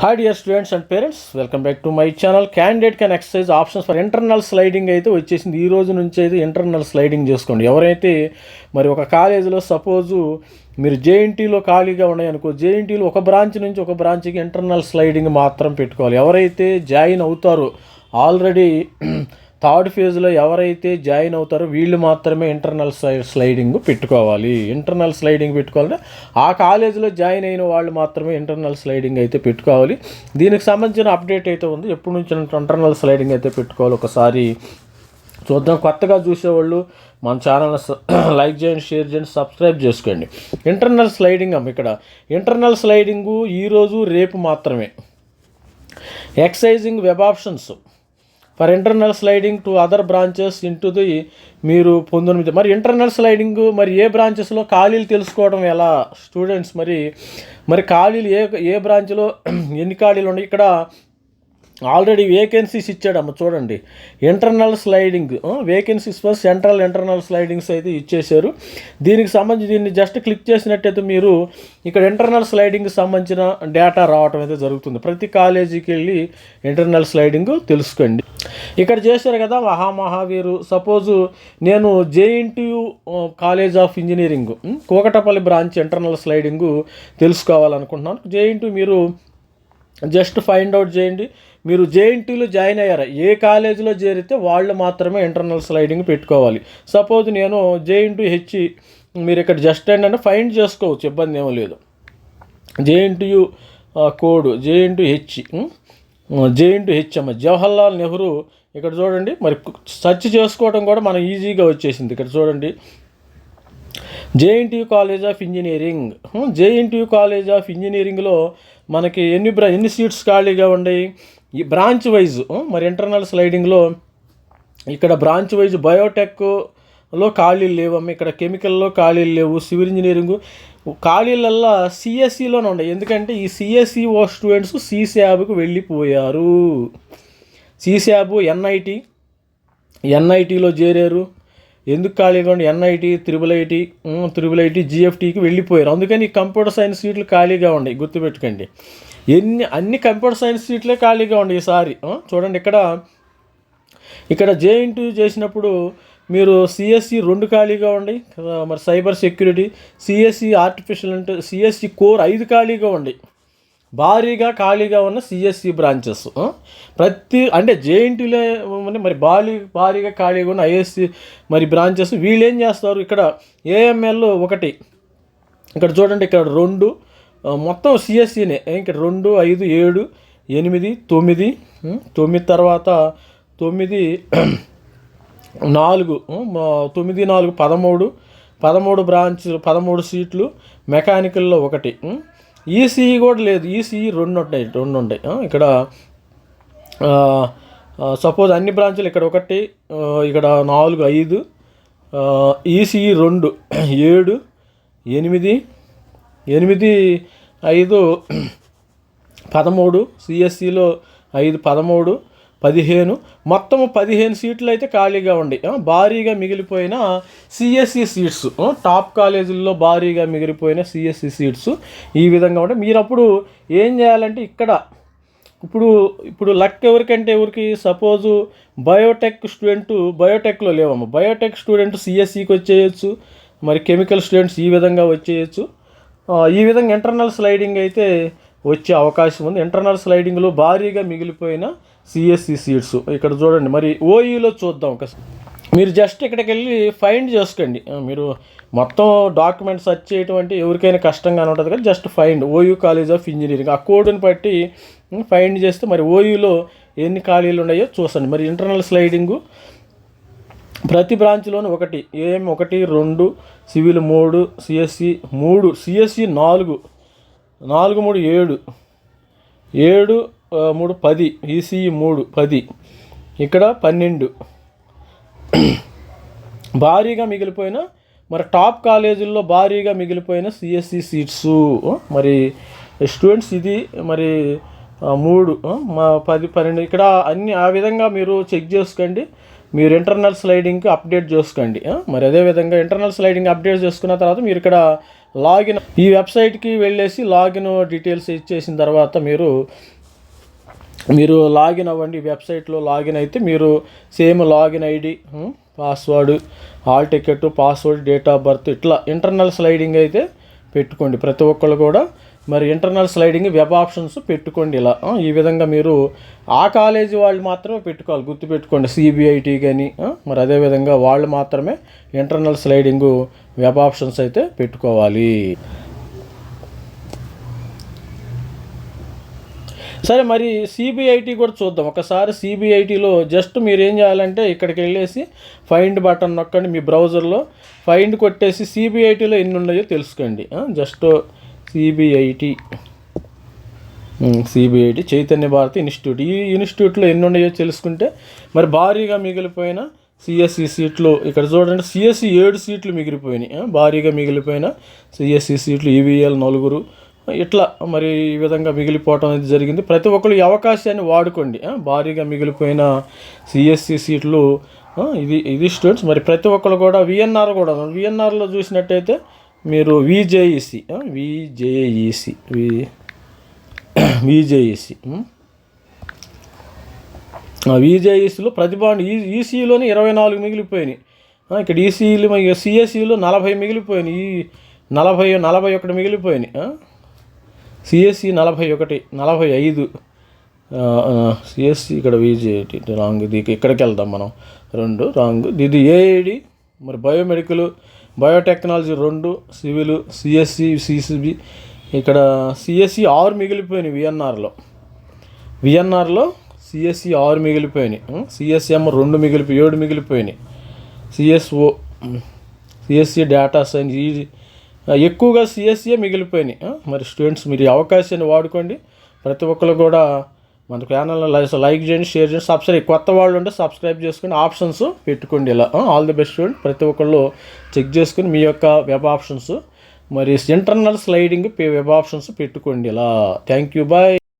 Hi dear students and parents welcome back to my channel candidate can exercise options for internal sliding అయితే వచ్చేసింది. ఈ రోజు నుంచి అయితే ఇంటర్నల్ స్లైడింగ్ చేసుకోండి. ఎవరైతే మరి ఒక కాలేజీలో సపోజు మీరు జేఎన్టీలో ఖాళీగా ఉన్నాయి అనుకో జేఎన్టీలో ఒక బ్రాంచ్ నుంచి ఒక బ్రాంచ్కి ఇంటర్నల్ స్లైడింగ్ మాత్రం పెట్టుకోవాలి. ఎవరైతే జాయిన్ అవుతారో ఆల్రెడీ థర్డ్ ఫేజ్లో ఎవరైతే జాయిన్ అవుతారో వీళ్ళు మాత్రమే ఇంటర్నల్ స్లైడింగ్ పెట్టుకోవాలి. ఇంటర్నల్ స్లైడింగ్ పెట్టుకోవాలంటే ఆ కాలేజీలో జాయిన్ అయిన వాళ్ళు మాత్రమే ఇంటర్నల్ స్లైడింగ్ అయితే పెట్టుకోవాలి. దీనికి సంబంధించిన అప్డేట్ అయితే ఉంది. ఎప్పటి నుంచి ఇంటర్నల్ స్లైడింగ్ అయితే పెట్టుకోవాలి ఒకసారి చూద్దాం. కొత్తగా చూసేవాళ్ళు మన ఛానల్ లైక్ చేయండి షేర్ చేయండి సబ్స్క్రైబ్ చేసుకోండి. ఇంటర్నల్ స్లైడింగ్ అమ్మ ఇక్కడ. ఇంటర్నల్ స్లైడింగు ఈరోజు రేపు మాత్రమే. Exercising web options. For internal sliding to other branches into the మీరు పొందనుమిది మరి ఇంటర్నల్ స్లైడింగ్ మరి ఏ బ్రాంచెస్లో ఖాళీలు తెలుసుకోవడం ఎలా? స్టూడెంట్స్ మరి మరి ఖాళీలు ఏ ఏ బ్రాంచ్లో ఎన్ని ఖాళీలు ఉన్నాయి? ఇక్కడ ఆల్రెడీ వేకెన్సీస్ ఇచ్చాడమ్మ చూడండి. Internal sliding vacancies for central internal slidings అయితే ఇచ్చేశారు. దీనికి సంబంధించి దీన్ని జస్ట్ క్లిక్ చేసినట్టయితే మీరు ఇక్కడ ఇంటర్నల్ స్లైడింగ్కి సంబంధించిన డేటా రావటం అయితే జరుగుతుంది. ప్రతి కాలేజీకి వెళ్ళి ఇంటర్నల్ స్లైడింగ్ తెలుసుకోండి. ఇక్కడ చేశారు కదా మహామహావీరు. సపోజు నేను JNTU college of engineering Kukatpally branch internal sliding తెలుసుకోవాలనుకుంటున్నాను. జేఎన్టీ మీరు జస్ట్ ఫైండ్ అవుట్ చేయండి. మీరు జేఎన్టీలో జాయిన్ అయ్యారా? ఏ కాలేజీలో చేరితే వాళ్ళు మాత్రమే ఇంటర్నల్ స్లైడింగ్ పెట్టుకోవాలి. సపోజ్ నేను జేఎన్టీ హెచ్ మీరు ఇక్కడ జస్ట్ ఏంటంటే ఫైండ్ చేసుకోవచ్చు ఇబ్బంది ఏమీ లేదు. JNTU code JNT H JNT H అమ్మ జవహర్లాల్ నెహ్రూ ఇక్కడ చూడండి మరి సెర్చ్ చేసుకోవడం కూడా మనం ఈజీగా వచ్చేసింది. ఇక్కడ చూడండి JNTU college of engineering JNTU college of ఇంజనీరింగ్లో మనకి ఎన్ని బ్రా ఎన్ని సీట్స్ ఖాళీగా ఉన్నాయి ఈ బ్రాంచ్ వైజ్ మరి ఇంటర్నల్ స్లైడింగ్లో ఇక్కడ బ్రాంచ్ వైజ్ బయోటెక్లో ఖాళీలు లేవమ్మ ఇక్కడ కెమికల్లో ఖాళీలు లేవు సివిల్ ఇంజనీరింగ్. ఖాళీలల్లా సిఎస్సిలోనే ఉన్నాయి. ఎందుకంటే ఈ సిఎస్సి ఓ స్టూడెంట్స్ సిశాబ్కు వెళ్ళిపోయారు. సిశాబ్ ఎన్ఐటి ఎన్ఐటీలో చేరారు. ఎందుకు ఖాళీగా ఉండి NIT triple IT triple IT జిఎఫ్టీకి వెళ్ళిపోయారు. అందుకని కంప్యూటర్ సైన్స్ సీట్లు ఖాళీగా ఉన్నాయి. గుర్తుపెట్టుకోండి. ఎన్ని అన్ని కంప్యూటర్ సైన్స్ సీట్లే ఖాళీగా ఉన్నాయి ఈసారి. చూడండి ఇక్కడ ఇక్కడ జేఇంటూ చేసినప్పుడు మీరు సిఎస్సి రెండు ఖాళీగా ఉండి మరి సైబర్ సెక్యూరిటీ సిఎస్సి ఆర్టిఫిషియల్ అంటే సిఎస్సి కోర్ ఐదు ఖాళీగా ఉండి. భారీగా ఖాళీగా ఉన్న సిఎస్సి బ్రాంచెస్ ప్రతి అంటే జేఎన్టీలో మరి భారీ భారీగా ఖాళీగా ఉన్న ఐఎస్సి మరి బ్రాంచెస్ వీళ్ళు ఏం చేస్తారు? ఇక్కడ ఏఎంఎల్ ఒకటి. ఇక్కడ చూడండి ఇక్కడ రెండు. మొత్తం సిఎస్సినే ఇక్కడ రెండు ఐదు ఏడు ఎనిమిది తొమ్మిది తొమ్మిది తర్వాత తొమ్మిది నాలుగు తొమ్మిది నాలుగు పదమూడు పదమూడు బ్రాంచ్ పదమూడు సీట్లు మెకానికల్లో ఒకటి ఈసీఈ కూడా లేదు. ఈసీఈ రెండు ఉంటాయి రెండు ఉంటాయి. ఇక్కడ సపోజ్ అన్ని బ్రాంచులు ఇక్కడ ఒకటి ఇక్కడ నాలుగు ఐదు ఈసీఈ రెండు ఏడు ఎనిమిది ఎనిమిది ఐదు పదమూడు సిఎస్సిలో ఐదు పదమూడు పదిహేను. మొత్తం పదిహేను సీట్లు అయితే ఖాళీగా ఉండి భారీగా మిగిలిపోయిన సిఎస్సి సీట్స్ టాప్ కాలేజీల్లో భారీగా మిగిలిపోయిన సిఎస్సి సీట్స్ ఈ విధంగా ఉంటే మీరు అప్పుడు ఏం చేయాలంటే ఇక్కడ ఇప్పుడు ఇప్పుడు లక్ ఎవరికంటే ఎవరికి సపోజు బయోటెక్ స్టూడెంట్ బయోటెక్లో లేవమ్మ. బయోటెక్ స్టూడెంట్ సిఎస్సికి వచ్చేయచ్చు మరి కెమికల్ స్టూడెంట్స్ ఈ విధంగా వచ్చేయచ్చు. ఈ విధంగా ఇంటర్నల్ స్లైడింగ్ అయితే వచ్చే అవకాశం ఉంది. ఇంటర్నల్ స్లైడింగ్లో భారీగా మిగిలిపోయిన సిఎస్సి సీట్స్ ఇక్కడ చూడండి మరి ఓఈలో చూద్దాం. ఒకసారి మీరు జస్ట్ ఇక్కడికి వెళ్ళి ఫైండ్ చేసుకోండి. మీరు మొత్తం డాక్యుమెంట్ సెర్చ్ చేయటం అంటే ఎవరికైనా కష్టంగానే ఉంటుంది కదా just find OU college of engineering ఆ కోడ్ని బట్టి ఫైండ్ చేస్తే మరి ఓయూలో ఎన్ని ఖాళీలు ఉన్నాయో చూసండి. మరి ఇంటర్నల్ స్లైడింగు ప్రతి బ్రాంచ్లోనూ ఒకటి ఏఎం ఒకటి రెండు సివిల్ మూడు సిఎస్సి మూడు సిఎస్సి నాలుగు నాలుగు మూడు ఏడు. ఏడు మూడు పది. ఈసీఈ మూడు పది. ఇక్కడ పన్నెండు. భారీగా మిగిలిపోయిన మరి టాప్ కాలేజీల్లో భారీగా మిగిలిపోయిన సిఎస్సి సీట్స్ మరి స్టూడెంట్స్ ఇది మరి మూడు. మా పది పన్నెండు. ఇక్కడ అన్ని ఆ విధంగా మీరు చెక్ చేసుకోండి. మీరు ఇంటర్నల్ స్లైడింగ్కి అప్డేట్ చేసుకోండి. మరి అదే విధంగా ఇంటర్నల్ స్లైడింగ్ అప్డేట్ చేసుకున్న తర్వాత మీరు ఇక్కడ లాగిన్ ఈ వెబ్సైట్కి వెళ్ళేసి లాగిన్ డీటెయిల్స్ ఇచ్చేసిన తర్వాత మీరు మీరు లాగిన్ అవ్వండి వెబ్సైట్లో లాగిన్ అయితే మీరు same login ID password hall ticket password date of birth ఇట్లా ఇంటర్నల్ స్లైడింగ్ అయితే పెట్టుకోండి ప్రతి ఒక్కళ్ళు కూడా. మరి ఇంటర్నల్ స్లైడింగ్ వెబ్ ఆప్షన్స్ పెట్టుకోండి ఇలా. ఈ విధంగా మీరు ఆ కాలేజీ వాళ్ళు మాత్రమే పెట్టుకోవాలి. గుర్తుపెట్టుకోండి సిబిఐటి కానీ మరి అదేవిధంగా వాళ్ళు మాత్రమే ఇంటర్నల్ స్లైడింగ్ వెబ్ ఆప్షన్స్ అయితే పెట్టుకోవాలి. సరే మరి సిబిఐటి కూడా చూద్దాం. ఒకసారి సిబిఐటిలో జస్ట్ మీరు ఏం చేయాలంటే ఇక్కడికి వెళ్ళేసి ఫైండ్ బటన్ నొక్కండి మీ బ్రౌజర్లో ఫైండ్ కొట్టేసి సిబిఐటిలో ఎన్ని ఉన్నాయో తెలుసుకోండి. Just CBIT CBIT Chaitanya Bharathi institute. ఈ ఇన్స్టిట్యూట్లో ఎన్ని ఉన్నాయో తెలుసుకుంటే మరి భారీగా మిగిలిపోయిన సిఎస్సి సీట్లు ఇక్కడ చూడండి సిఎస్సి ఏడు సీట్లు మిగిలిపోయినాయి. భారీగా మిగిలిపోయిన సిఎస్సి సీట్లు ఈవీఎల్ నలుగురు. ఇట్లా మరి ఈ విధంగా మిగిలిపోవటం అనేది జరిగింది. ప్రతి ఒక్కరు ఈ అవకాశాన్ని వాడుకోండి. భారీగా మిగిలిపోయిన సిఎస్సి సీట్లు ఇది ఇది స్టూడెంట్స్. మరి ప్రతి ఒక్కరు కూడా విఎన్ఆర్ కూడా విఎన్ఆర్లో చూసినట్టయితే మీరు విజేఈసి విజేఈసి వి విజేఈసి విజేఈసిలో ప్రతిభాండ్ ఈ ఈసీలోనే ఇరవై నాలుగు మిగిలిపోయినాయి. ఇక్కడ ఈసీలు సిఎస్ఈలో నలభై మిగిలిపోయినాయి. ఈ నలభై నలభై ఒకటి మిగిలిపోయినాయి. సిఎస్సి నలభై ఒకటి నలభై ఐదు. సిఎస్సి ఇక్కడ విజేటి రాంగ్ ఇది ఇక్కడికి వెళ్దాం మనం. రెండు రాంగ్. ఇది ఏఐడి మరి బయోమెడికల్ బయోటెక్నాలజీ రెండు సివిల్ సిఎస్సి సిసిబి. ఇక్కడ సిఎస్సి ఆరు మిగిలిపోయినాయి విఎన్ఆర్లో. విఎన్ఆర్లో సిఎస్సి ఆరు మిగిలిపోయినాయి. సిఎస్ఎం రెండు మిగిలిపోయి ఏడు మిగిలిపోయినాయి. సిఎస్ఓ సిఎస్సి డేటా సైన్స్ ఈ ఎక్కువగా సిఎస్సిఏ మిగిలిపోయినాయి. మరి స్టూడెంట్స్ మీరు అవకాశాన్ని వాడుకోండి. ప్రతి ఒక్కరు కూడా మన ఛానల్ లైక్ చేయండి షేర్ చేయండి సబ్స్క్రైబ్ కొత్త వాళ్ళు ఉంటే సబ్స్క్రైబ్ చేసుకుని ఆప్షన్స్ పెట్టుకోండి ఇలా. ఆల్ ది బెస్ట్ చూడండి. ప్రతి ఒక్కళ్ళు చెక్ చేసుకుని మీ యొక్క వెబ్ ఆప్షన్స్ మరి ఇంటర్నల్ స్లైడింగ్ వెబ్ ఆప్షన్స్ పెట్టుకోండి ఇలా. Thank you bye